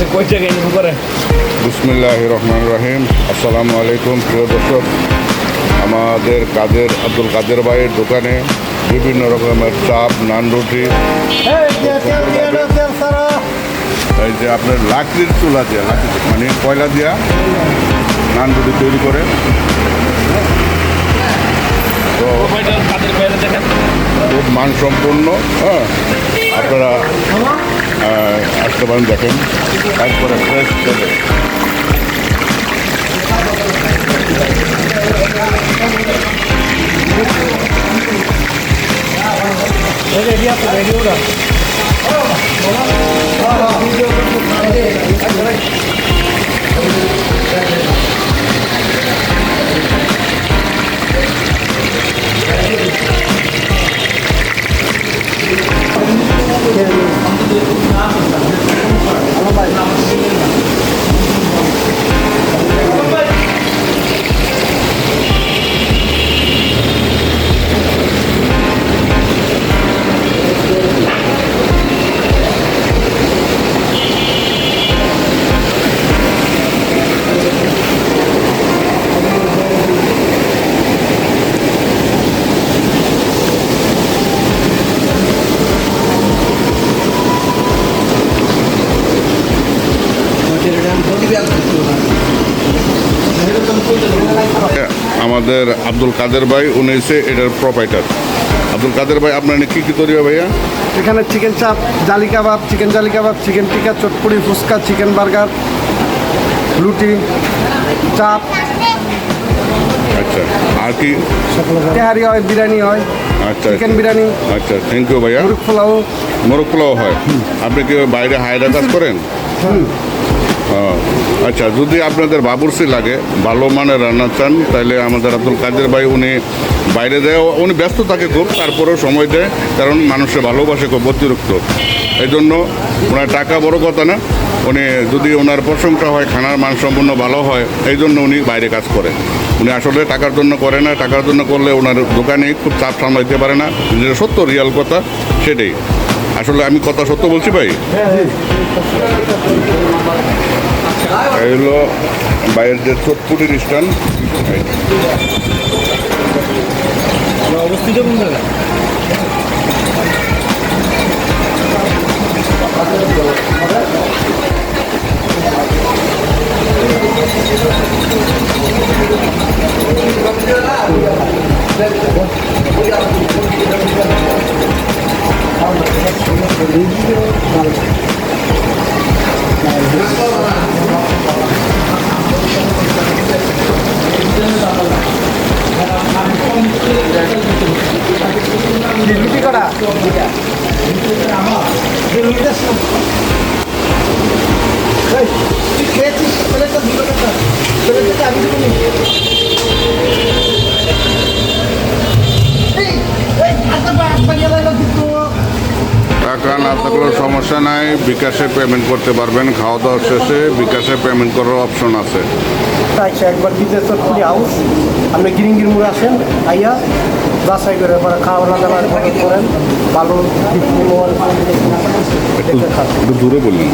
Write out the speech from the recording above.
পাশে কই থেকে ইনফো করে বিসমিল্লাহ রহমান রহিম। আসসালামু আলাইকুম প্রিয় দর্শক। আমাদের কাদের আব্দুল কাদের ভাইয়ের দোকানে বিভিন্ন রকমের চাপ নান রুটি। এই যে আপনার লাকড়ির চুলা দিয়ে লাকড়ি মানে কয়লা দিয়া নান রুটি তৈরি করে। তো খুব মানসম্পন্ন হ্যাঁ। আপনারা আসতে পারেন দেখেন একবারে ফ্রেশ চলে আমাদের আব্দুল কাদের ভাই উনি হচ্ছে এটার প্রোপাইটার আব্দুল কাদের ভাই আপনার কী কি তৈরি ভাইয়া? এখানে চিকেন চাপ জালি কাবাব চিকেন জালি কাবাব চিকেন টিকা চটপুরি ফুচকা চিকেন বার্গার রুটি চাপ। আচ্ছা আর কি? তেহারি হয় বিরিয়ানি হয় আচ্ছা চিকেন বিরিয়ানি। আচ্ছা থ্যাংক ইউ ভাইয়া। মুরগ পোলাও। মোরগ পোলাও হয়। আপনি কি বাইরে হায়রা কাজ করেন ও, আচ্ছা যদি আপনাদের বাবুরসি লাগে, ভালো মানের রান্না চান তাহলে আমাদের আব্দুল কাদের ভাই উনি বাইরে দেয় উনি ব্যস্ত থাকে খুব, তারপরেও সময় দেয়, কারণ মানুষের ভালোবাসে, খুব অতিরিক্ত। এই জন্য ওনার টাকা বড় কথা না, উনি যদি ওনার প্রশংসা হয়, খানার মান সম্পূর্ণ ভালো হয় এই জন্য উনি বাইরে কাজ করে। উনি আসলে টাকার জন্য করে না, টাকার জন্য করলে ওনার দোকানে খুব চাপ সামলাইতে পারে না, যেটা সত্য, রিয়াল কথা, সেটাই। আসলে আমি কথা সত্য বলছি ভাই? এই হলো বাইরের যে চটপুটির স্টান অবস্থিত কোন জায়গায়? থাকলেও সমস্যা নাই বিকাশে পেমেন্ট করতে পারবেন খাওয়া দাওয়া শেষে বিকাশে পেমেন্ট করার অপশন আছে। আচ্ছা একবার বিদেশ চটপুরি হাউস আপনি গিরিঙ্গির মুড়ে আসেন আইয়া বাসাই করে পরে খাওয়া দাওয়া করেন ভালো দূরে বললেন।